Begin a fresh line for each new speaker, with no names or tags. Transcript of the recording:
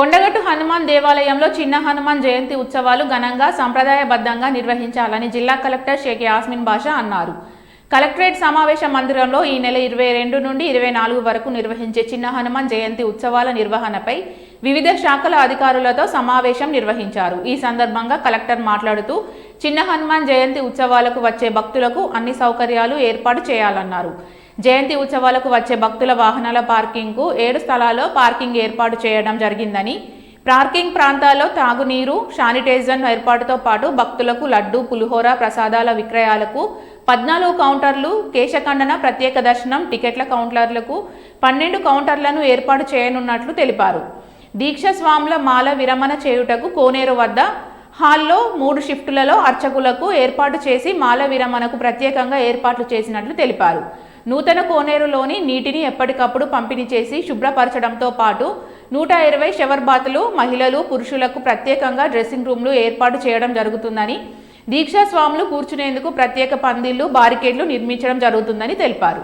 కొండగట్టు హనుమాన్ దేవాలయంలో చిన్న హనుమాన్ జయంతి ఉత్సవాలు ఘనంగా సంప్రదాయబద్ధంగా నిర్వహించాలని జిల్లా కలెక్టర్ షేక్ యాస్మిన్ బాషా అన్నారు. కలెక్టరేట్ సమావేశ మందిరంలో ఈ నెల ఇరవై రెండు నుండి ఇరవై నాలుగు వరకు నిర్వహించే చిన్న హనుమాన్ జయంతి ఉత్సవాల నిర్వహణపై వివిధ శాఖల అధికారులతో సమావేశం నిర్వహించారు. ఈ సందర్భంగా కలెక్టర్ మాట్లాడుతూ చిన్న హనుమాన్ జయంతి ఉత్సవాలకు వచ్చే భక్తులకు అన్ని సౌకర్యాలు ఏర్పాటు చేయాలన్నారు. జయంతి ఉత్సవాలకు వచ్చే భక్తుల వాహనాల పార్కింగ్కు ఏడు స్థలాల్లో పార్కింగ్ ఏర్పాటు చేయడం జరిగిందని పార్కింగ్ ప్రాంతాల్లో తాగునీరు శానిటైజర్ ఏర్పాటుతో పాటు భక్తులకు లడ్డు పులిహోర ప్రసాదాల విక్రయాలకు పద్నాలుగు కౌంటర్లు కేశఖండన ప్రత్యేక దర్శనం టికెట్ల కౌంటర్లకు పన్నెండు కౌంటర్లను ఏర్పాటు చేయనున్నట్లు తెలిపారు. దీక్ష స్వాముల మాల విరమణ చేయుటకు కోనేరు వద్ద హాల్లో మూడు షిఫ్టులలో అర్చకులకు ఏర్పాటు చేసి మాల విరమణకు ప్రత్యేకంగా ఏర్పాట్లు చేసినట్లు తెలిపారు. నూతన కోనేరులోని నీటిని ఎప్పటికప్పుడు పంపిణీ చేసి శుభ్రపరచడంతో పాటు నూట ఇరవై షవర్ బాతులు మహిళలు పురుషులకు ప్రత్యేకంగా డ్రెస్సింగ్ రూమ్లు ఏర్పాటు చేయడం జరుగుతుందని దీక్షా స్వాములు కూర్చునేందుకు ప్రత్యేక పందిళ్ళు బారికేడ్లు నిర్మించడం జరుగుతుందని తెలిపారు.